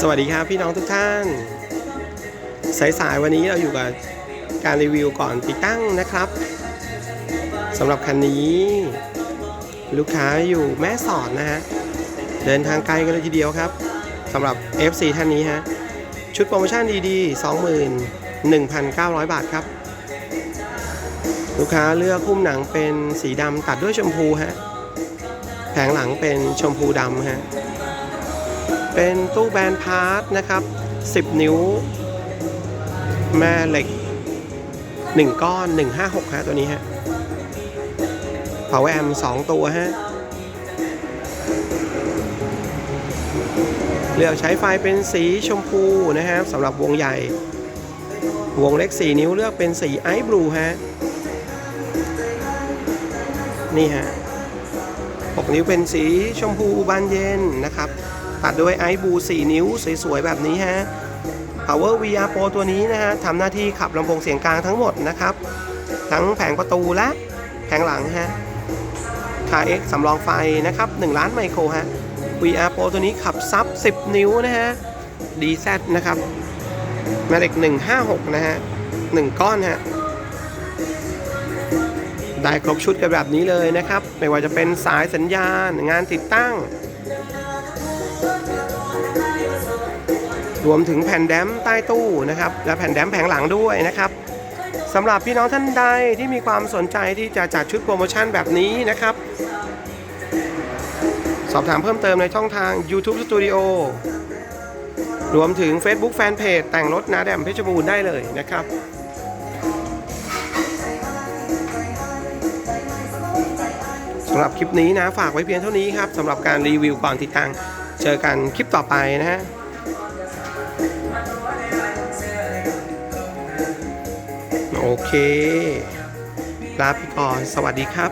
สวัสดีครับพี่น้องทุกท่าน สายๆวันนี้เราอยู่กับการรีวิวก่อนติดตั้งนะครับสำหรับคันนี้ ลูกค้าอยู่แม่สอดนะฮะ เดินทางไกลกันเลยทีเดียวครับสำหรับ FC ท่านนี้ฮะ ชุดโปรโมชั่นดีๆ 21,900 บาทครับ ลูกค้าเลือกคุ้มหนังเป็นสีดำตัดด้วยชมพูฮะ แผงหลังเป็นชมพูดำฮะ เป็นตู้แบนพาร์ทนะครับ 10 นิ้ว แม่เหล็ก 1 ก้อน 156 ฮะ ตัวนี้ฮะ power amp 2ตัวฮะ เลือกใช้ไฟเป็นสีชมพูนะครับสำหรับวงใหญ่ วงเล็ก 4 นิ้วเลือกเป็นสีไอซ์บลูฮะ นี่ฮะ6นิ้วเป็นสีชมพูบานเย็นนะครับ ตัดด้วยไอซ์บู4นิ้วสวยๆ แบบนี้ฮะ Power VR Pro ตัวนี้นะฮะทำหน้าที่ขับลำโพงเสียงกลางทั้งหมดนะครับ ทั้งแผงประตูและแผงหลังฮะ KX สำรองไฟนะครับ 1 ล้านไมโครฮะ VR Pro ตัวนี้ขับซับ 10 นิ้วนะฮะ DZ นะครับแม่เหล็ก 156 นะฮะ 1 ก้อนฮะได้ครบชุดกันแบบนี้เลยนะครับ ไม่ว่าจะเป็นสายสัญญาณ งานติดตั้ง รวมถึงแผ่นแดมใต้ตู้นะครับ และแผ่นแดมแผงหลังด้วยนะครับสำหรับพี่น้องท่านใดที่มีความสนใจที่จะจัดชุดโปรโมชั่นแบบนี้นะครับ สอบถามเพิ่มเติมในช่องทาง YouTube Studio รวมถึง Facebook Fanpage แต่งรถนาแดมเพชรบูรณ์ได้เลยนะครับสำหรับคลิปนี้นะฝากไว้เพียงเท่านี้ครับสำหรับการรีวิวก่อนติดตั้ง เจอกันคลิปต่อไปนะฮะโอเค ลาไปก่อน สวัสดีครับ